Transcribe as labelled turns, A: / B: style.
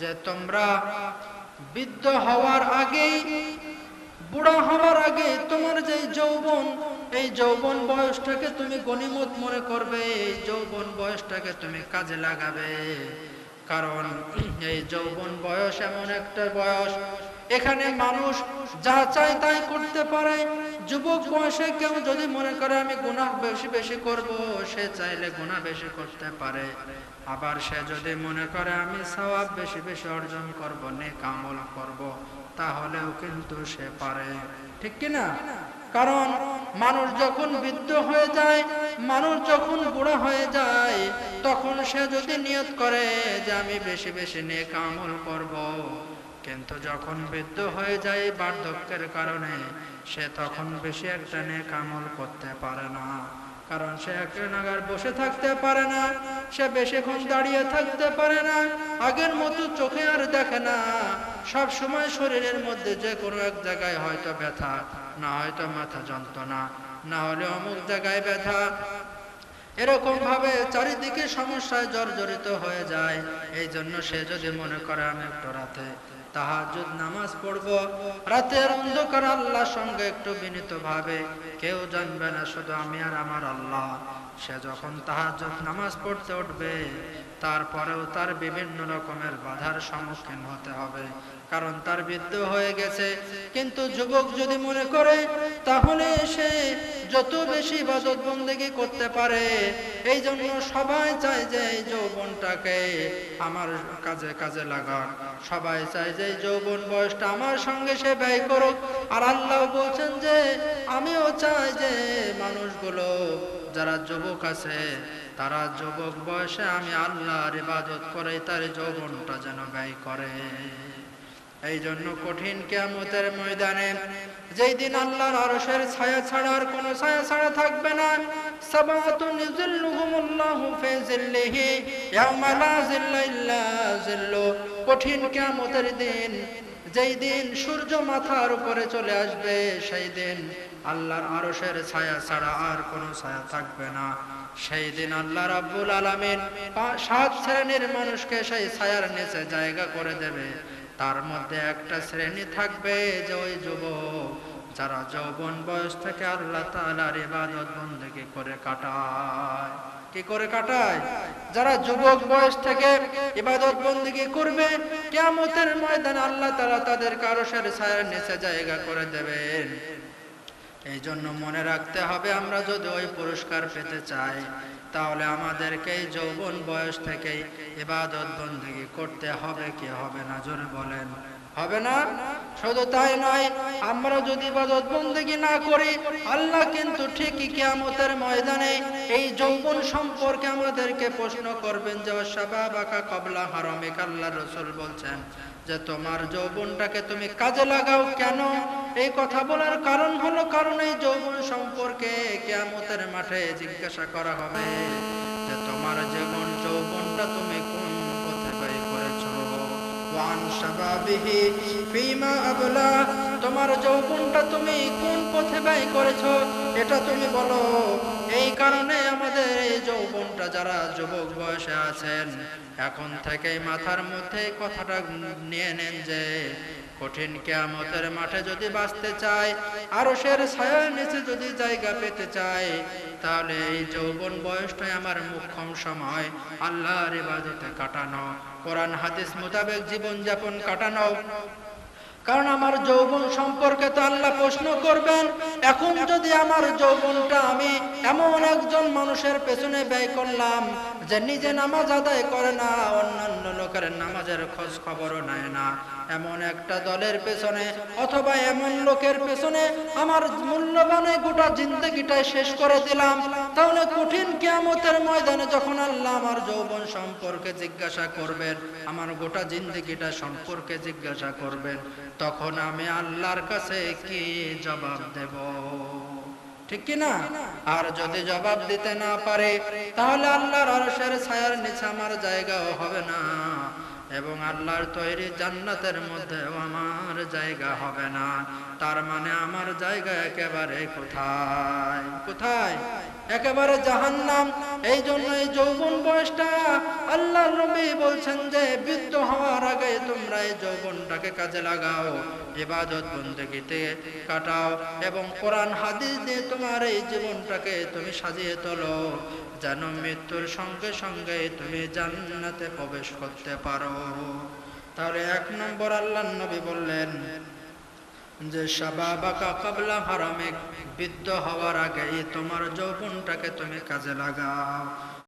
A: যে তোমরা বৃদ্ধ হওয়ার আগেই, বুড়া হওয়ার আগে তোমার যে যৌবন, এই যৌবন বয়সটাকে তুমি গণিমত মনে করবে, এই যৌবন বয়সটাকে তুমি কাজে লাগাবে। কারণ এই যৌবন বয়স এমন একটা বয়স এখানে মানুষ যা চায় তাই করতে পারে। যুবক বয়সে কেউ যদি মনে করে, আমি গুনাহ বেশি বেশি করব সে চাইলে গুনাহ বেশি করতে পারে। আবার সে যদি মনে করে, আমি সওয়াব বেশি বেশি অর্জন করব, নেক আমল করব তাহলেও কিন্তু সে পারে। ঠিক কি না? কারণ মানুষ যখন বৃদ্ধ হয়ে যায়, মানুষ যখন বুড়া হয়ে যায়, তখন সে যদি নিয়ত করে যে, আমি বেশি বেশি নেক আমল করব কিন্তু যখন বৃদ্ধ হয়ে যায় বার্ধক্যের কারণে, সে তখন বেশি একটা নেক আমল করতে পারে না। কারণ সে একটা নাগার বসে থাকতে পারে না, সে বেশিক্ষণ দাঁড়িয়ে থাকতে পারে না, আগের মতো চোখে আর দেখে না। সব সময় শরীরের মধ্যে যে কোনো এক জায়গায় হয়তো ব্যথা, না হয়তো মাথা যন্ত্রণা, না হলে অমুক জায়গায় ব্যথা। এরকম ভাবে চারিদিকে সমস্যায় জর্জরিত হয়ে যায়। এই জন্য সে যদি মনে করে, আমি একটু রাতে তাহাজুদ নামাজ পড়ব। রাতের অন্ধকার আল্লাহর সঙ্গে একটু বিনীত ভাবে কেউ জানবে না শুধু আমি আর আমার আল্লাহ। সে যখন তাহাজুদ নামাজ পড়তে উঠবে তারপরেও তার বিভিন্ন রকমের বাধার সম্মুখীন হতে হবে। কারণ তার বৃদ্ধ হয়ে গেছে। কিন্তু যুবক যদি মনে করে, তাহলে সে যত বেশি ইবাদত বন্দেগি করতে পারে এই জন্য সবাই চায় যে এই যৌবনটাকে আমার কাজে কাজে লাগান সবাই চায় যে যৌবন বয়সটা আমার সঙ্গে সে ব্যয় করুক। আর আল্লাহ বলছেন যে, আমিও চাই যে মানুষগুলো, যারা যুবক আছে তারা যুবক বয়সে আমি আল্লাহর ইবাদত করে তার যৌবনটা যেন ব্যয় করে। এই জন্য কঠিন কেয়ামতের ময়দানে যেই দিন আল্লাহর আরশের ছায়া ছাড়া আর কোনো ছায়া ছাড়া থাকবে না ফি জিল্লিহি লা জিল্লা ইল্লা জিল্লু কঠিন দিন, যেই দিন সূর্য মাথার উপরে চলে আসবে, সেই দিন আল্লাহর আরশের ছায়া ছাড়া আর কোনো ছায়া থাকবে না। সেই দিন আল্লাহ রাব্বুল আলামিন সাত শ্রেণির মানুষকে সেই ছায়ার নিচে জায়গা করে দেবে। তার মধ্যে একটা শ্রেণি থাকবে যে ওই যুবক যারা যৌবন বয়স থেকে আল্লাহ তাআলার ইবাদত বন্দেগী করে কাটায়। কি করে কাটায়? যারা যুবক বয়স থেকে ইবাদত বন্দেগী করবে, কিয়ামতের ময়দানে আল্লাহ তালা তাদের কারশের ছায়ার নিচে জায়গা করে দেবেন। এই জন্য মনে রাখতে হবে, আমরা যদি ওই পুরস্কার পেতে চাই, তাহলে আমাদেরকে যৌবন বয়স থেকেই এবাদত বন্দী করতে হবে, কি হবে না? জোরে বলেন। হবে না? শুধু তাই নয়, আমরা যদি ইবাদত বন্দেগী না করি, আল্লাহ কিন্তু ঠিকই কিয়ামতের ময়দানে এই যৌবন সম্পর্কে আমাদেরকে প্রশ্ন করবেন যে শাবাবাকা কবলা হারামিক আল্লাহ রসুল বলছেন যে, তোমার যৌবনটাকে তুমি কাজে লাগাও কেন? এই কথা বলার কারণ হলো, কারণ এই যৌবন সম্পর্কে কিয়ামতের মাঠে জিজ্ঞাসা করা হবে যে, তোমার জীবন, যৌবনটা তুমি কোন ওয়ান শাবাবিহি ফিমা আবলা তোমার যৌবনটা তুমি কোন পথে ব্যয় করেছ? এটা তুমি বলো, এই কারণে আমাদের এই যৌবনটা যারা যুবক বয়সে আছেন, এখন থেকেই মাথার মধ্যে কথাটা নিয়ে নেন যে, কঠিন কেয়ামতের মাঠে যদি বাঁচতে চায় আরও সের ছায়ার নিচে যদি জায়গা পেতে চায়, তাহলে এই যৌবন বয়সটাই আমার মুখ্যম সময়। আল্লাহর ইবাদতে কাটানো, কোরআন হাদিস মোতাবেক জীবন যাপন কাটানো। কারণ আমার যৌবন সম্পর্কে তো আল্লাহ প্রশ্ন করবেন। এখন যদি আমার যৌবনটা আমি এমন একজন মানুষের পেছনে ব্যয় করলাম, যে নিজে নামাজ আদায় করে না, অন্যান্য লোকের নামাজের খোঁজ খবরও নেয় না। এমন একটা দলের পেছনে অথবা এমন লোকের পেছনে আমার মূল্যবানে গোটা জিন্দগিটাই শেষ করে দিলাম। তাহলে কঠিন কিয়ামতের ময়দানে যখন আল্লাহ আমার যৌবন সম্পর্কে জিজ্ঞাসা করবেন, আমার গোটা জিন্দগিটা সম্পর্কে জিজ্ঞাসা করবেন, তখন আমি আল্লাহর কাছে কি জবাব দেব? ঠিক কি না? আর যদি জবাব দিতে না পারে, তাহলে আল্লাহর আরশের ছায়ার নিচে আমার জায়গাও হবে না। এবং আল্লাহর তৈরি জান্নাতের মধ্যেও আমার জায়গা হবে না। তার মানে আমার জায়গা একেবারে কোথায়? কোথায়? একেবারে জাহান্নাম। এই জন্য এই যৌবন বয়সটা আল্লাহ নবী বলছেন যে বৃদ্ধ হওয়ার আগে তোমরা এই যৌবনটাকে কাজে লাগাও, ইবাদত বন্দেগিতে কাটাও এবং কোরআন, হাদিস দিয়ে তোমার এই জীবনটাকে তুমি সাজিয়ে তোলো, যেন মৃত্যুর সঙ্গে সঙ্গে তুমি জান্নাতে প্রবেশ করতে পারো। তাহলে এক নম্বর আল্লাহ নবী বললেন যে শাবাবাকা কাবলা হারামে বৃদ্ধ হওয়ার আগেই তোমার যৌবনটাকে তুমি কাজে লাগাও।